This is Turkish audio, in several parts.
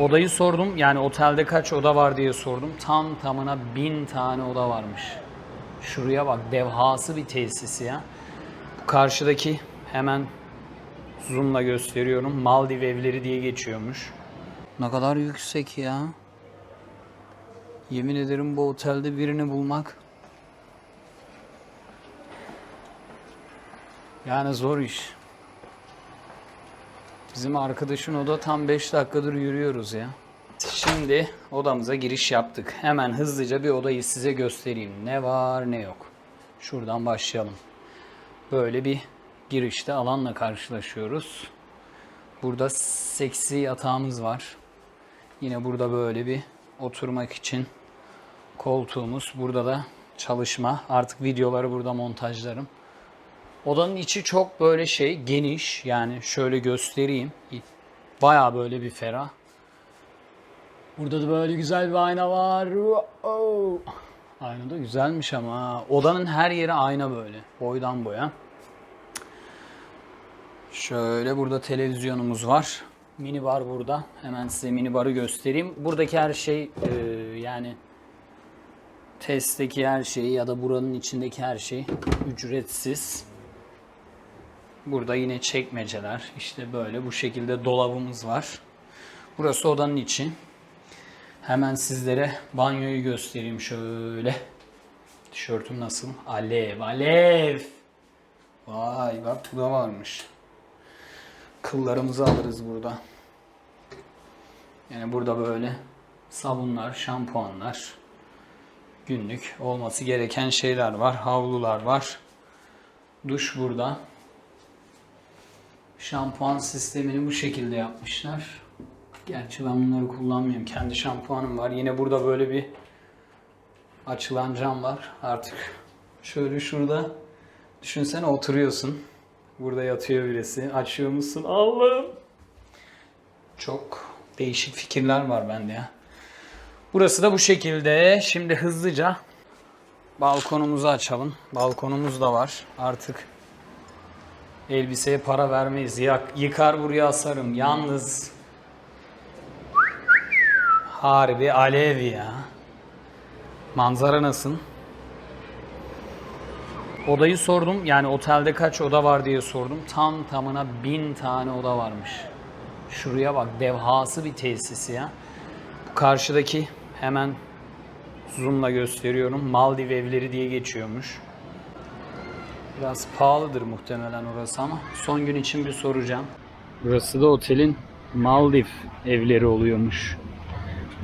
Odayı sordum. Yani otelde kaç oda var diye sordum. Tam tamına bin tane oda varmış. Şuraya bak devhası bir tesis ya. Bu karşıdaki hemen zoomla gösteriyorum. Maldiv evleri diye geçiyormuş. Ne kadar yüksek ya. Yemin ederim bu otelde birini bulmak yani zor iş. Bizim arkadaşın oda tam 5 dakikadır yürüyoruz ya. Şimdi odamıza giriş yaptık. Hemen hızlıca bir odayı size göstereyim. Ne var ne yok. Şuradan başlayalım. Böyle bir girişte alanla karşılaşıyoruz. Burada seksi yatağımız var. Yine burada böyle bir oturmak için koltuğumuz. Burada da çalışma. Artık videoları burada montajlarım. Odanın içi çok böyle şey geniş. Yani şöyle göstereyim. Baya böyle bir ferah. Burada da böyle güzel bir ayna var. Oh. Ayna da güzelmiş ama. Odanın her yeri ayna böyle. Boydan boya. Şöyle burada televizyonumuz var. Mini bar burada. Hemen size mini barı göstereyim. Buradaki her şey e, yani testteki her şey ya da buranın içindeki her şey ücretsiz. Burada yine çekmeceler. İşte böyle bu şekilde dolabımız var. Burası odanın içi. Hemen sizlere banyoyu göstereyim şöyle. Tişörtüm nasıl? Alev, alev. Vay bak bu da varmış. Kıllarımızı alırız burada. Yani burada böyle sabunlar, şampuanlar, günlük olması gereken şeyler var. Havlular var. Duş burada. Şampuan sistemini bu şekilde yapmışlar. Gerçi ben bunları kullanmıyorum. Kendi şampuanım var. Yine burada böyle bir açılan cam var. Artık şöyle şurada düşünsene oturuyorsun. Burada yatıyor birisi. Açıyor musun? Allah'ım. Çok değişik fikirler var bende ya. Burası da bu şekilde. Şimdi hızlıca balkonumuzu açalım. Balkonumuz da var. Artık elbiseye para vermeyiz. Yak, yıkar buraya asarım. Yalnız harbi alev ya. Manzara nasıl? Odayı sordum. Yani otelde kaç oda var diye sordum. Tam tamına bin tane oda varmış. Şuraya bak devhası bir tesis ya. Bu karşıdaki hemen zoomla gösteriyorum. Maldiv evleri diye geçiyormuş. Biraz pahalıdır muhtemelen orası ama son gün için bir soracağım. Burası da otelin Maldiv evleri oluyormuş.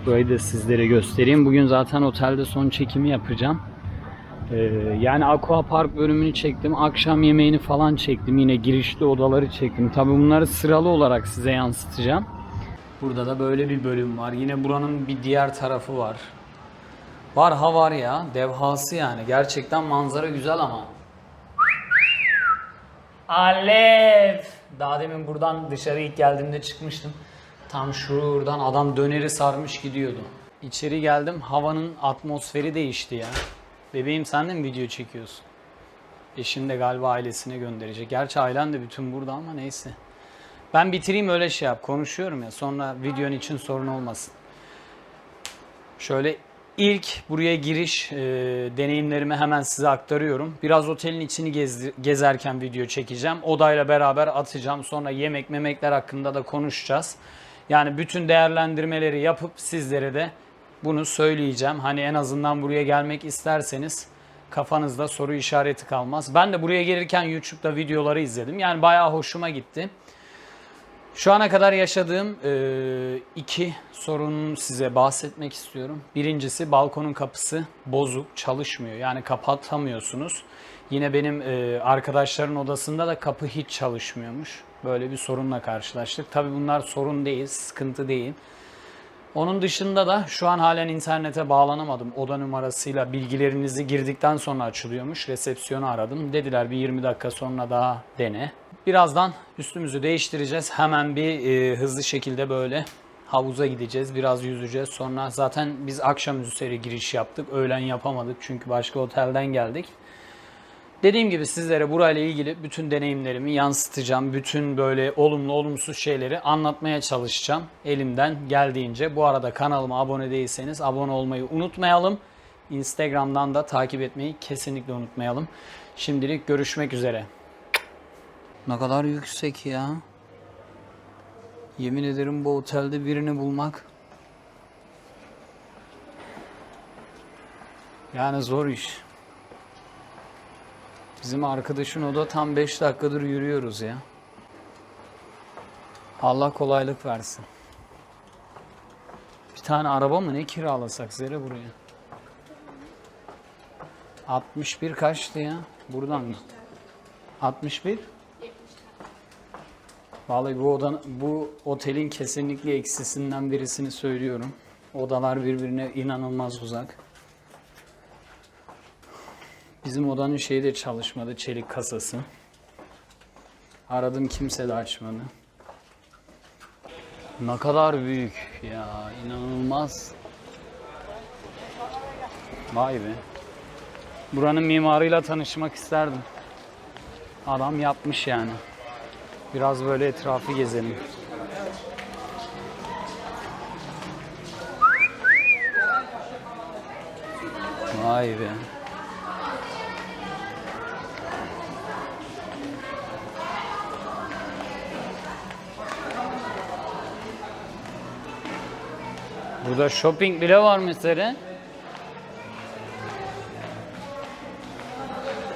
Burayı da sizlere göstereyim. Bugün zaten otelde son çekimi yapacağım. Ee, yani Aqua Park bölümünü çektim. Akşam yemeğini falan çektim. Yine girişli odaları çektim. Tabi bunları sıralı olarak size yansıtacağım. Burada da böyle bir bölüm var. Yine buranın bir diğer tarafı var. Var ha var ya. Devhası yani. Gerçekten manzara güzel ama. Alev! Daha demin buradan dışarı ilk geldiğimde çıkmıştım. Tam şuradan adam döneri sarmış gidiyordu. İçeri geldim. Havanın atmosferi değişti ya. Bebeğim sen de mi video çekiyorsun? Eşim de galiba ailesine gönderecek. Gerçi ailen de bütün burada ama neyse. Ben bitireyim öyle şey yap. Konuşuyorum ya. Sonra videonun için sorun olmasın. Şöyle ilk buraya giriş e, deneyimlerimi hemen size aktarıyorum. Biraz otelin içini gezdi- gezerken video çekeceğim. Odayla beraber atacağım. Sonra yemek memekler hakkında da konuşacağız. Yani bütün değerlendirmeleri yapıp sizlere de bunu söyleyeceğim. Hani en azından buraya gelmek isterseniz kafanızda soru işareti kalmaz. Ben de buraya gelirken YouTube'da videoları izledim. Yani bayağı hoşuma gitti. Şu ana kadar yaşadığım e, iki sorunun size bahsetmek istiyorum. Birincisi balkonun kapısı bozuk, çalışmıyor. Yani kapatamıyorsunuz. Yine benim e, arkadaşların odasında da kapı hiç çalışmıyormuş. Böyle bir sorunla karşılaştık. Tabii bunlar sorun değil, sıkıntı değil. Onun dışında da şu an halen internete bağlanamadım. Oda numarasıyla bilgilerinizi girdikten sonra açılıyormuş. Resepsiyonu aradım. Dediler bir 20 dakika sonra daha dene. Birazdan üstümüzü değiştireceğiz. Hemen bir e, hızlı şekilde böyle havuza gideceğiz. Biraz yüzeceğiz. Sonra zaten biz akşam üzeri giriş yaptık. Öğlen yapamadık çünkü başka otelden geldik. Dediğim gibi sizlere burayla ilgili bütün deneyimlerimi yansıtacağım. Bütün böyle olumlu olumsuz şeyleri anlatmaya çalışacağım elimden geldiğince. Bu arada kanalıma abone değilseniz abone olmayı unutmayalım. Instagram'dan da takip etmeyi kesinlikle unutmayalım. Şimdilik görüşmek üzere. Ne kadar yüksek ya. Yemin ederim bu otelde birini bulmak yani zor iş. Bizim arkadaşın oda tam 5 dakikadır yürüyoruz ya. Allah kolaylık versin. Bir tane araba mı ne kiralasak Zere buraya? 61 kaçtı ya? Buradan mı? 61? Vallahi bu odanın, bu otelin kesinlikle eksisinden birisini söylüyorum. Odalar birbirine inanılmaz uzak. Bizim odanın şeyi de çalışmadı, çelik kasası. Aradım kimse de açmadı. Ne kadar büyük ya, inanılmaz. Vay be. Buranın mimarıyla tanışmak isterdim. Adam yapmış yani. Biraz böyle etrafı gezelim. Vay be. Burada shopping bile var mesela.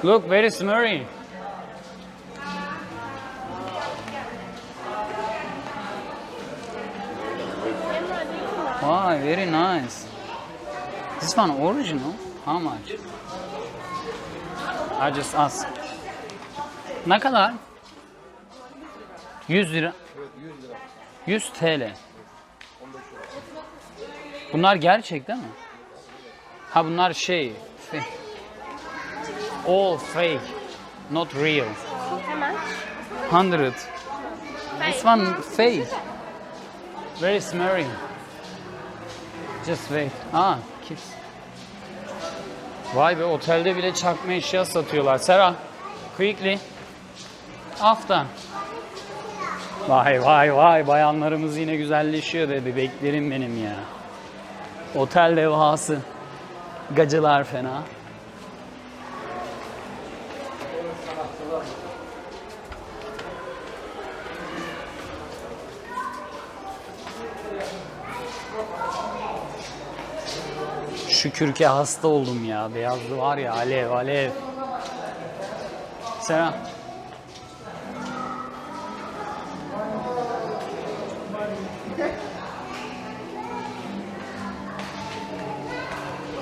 Look, where is Murray? Wow, very nice. This one original? How much? I just ask. Ne kadar? 100 lira. 100 TL. Bunlar gerçek değil mi? Ha bunlar şey. fake. All fake. Not real. How much? 100. This one fake. İs Mary? Just wait. Ah, kids. Vay be otelde bile çakma eşya satıyorlar. Sera, quickly. After. Vay vay vay bayanlarımız yine güzelleşiyor be bebeklerim benim ya. Otel levhası. Gacılar fena. Şükür ki hasta oldum ya. Beyazlı var ya alev alev. Selam.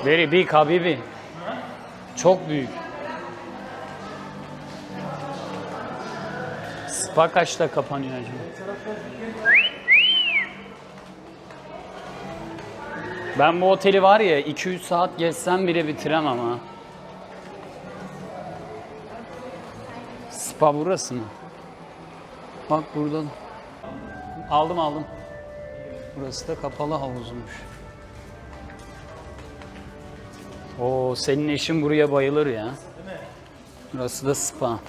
Very big Habibi. Çok büyük. Spa kaçta kapanıyor acaba? Ben bu oteli var ya 2-3 saat gezsem bile bitiremem ha. Spa burası mı? Bak burada. Aldım aldım. Burası da kapalı havuzmuş. Oo senin eşin buraya bayılır ya. Burası da spa.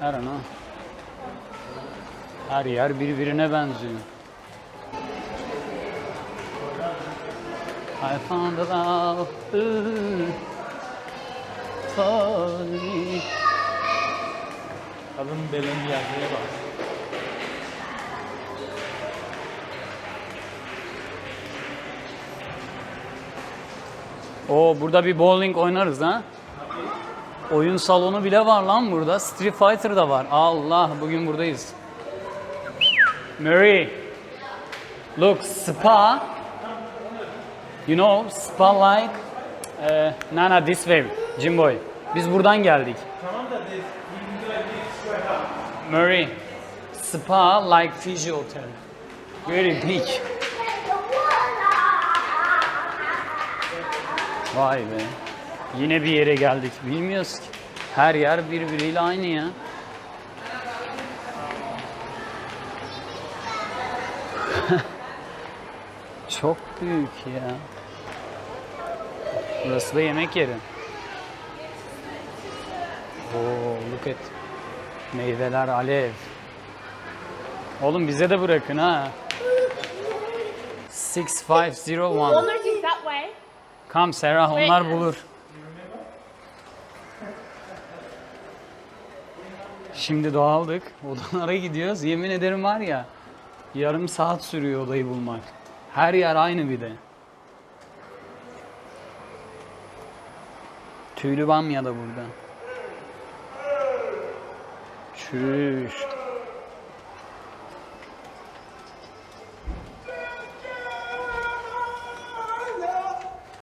Her an ha. Her yer birbirine benziyor. I found love for me. Kadın belen yerliğe bak. Oo burada bir bowling oynarız ha. Oyun salonu bile var lan burada. Street Fighter da var. Allah bugün buradayız. Mary. Look spa. You know spa like. Uh, Nana this way. Jimboy. Biz buradan geldik. Murray. Spa like Fiji Hotel. Very big. Vay be. Yine bir yere geldik. Bilmiyoruz ki. Her yer birbiriyle aynı ya. Çok büyük ya. Burası da yemek yeri. Oo, look at. Meyveler alev. Oğlum bize de bırakın ha. 6501. Walnut is that way. Come Serah onlar bulur. Şimdi dağıldık. Odalara gidiyoruz. Yemin ederim var ya yarım saat sürüyor odayı bulmak. Her yer aynı bir de. Tüylü bamya da burada. Çüş.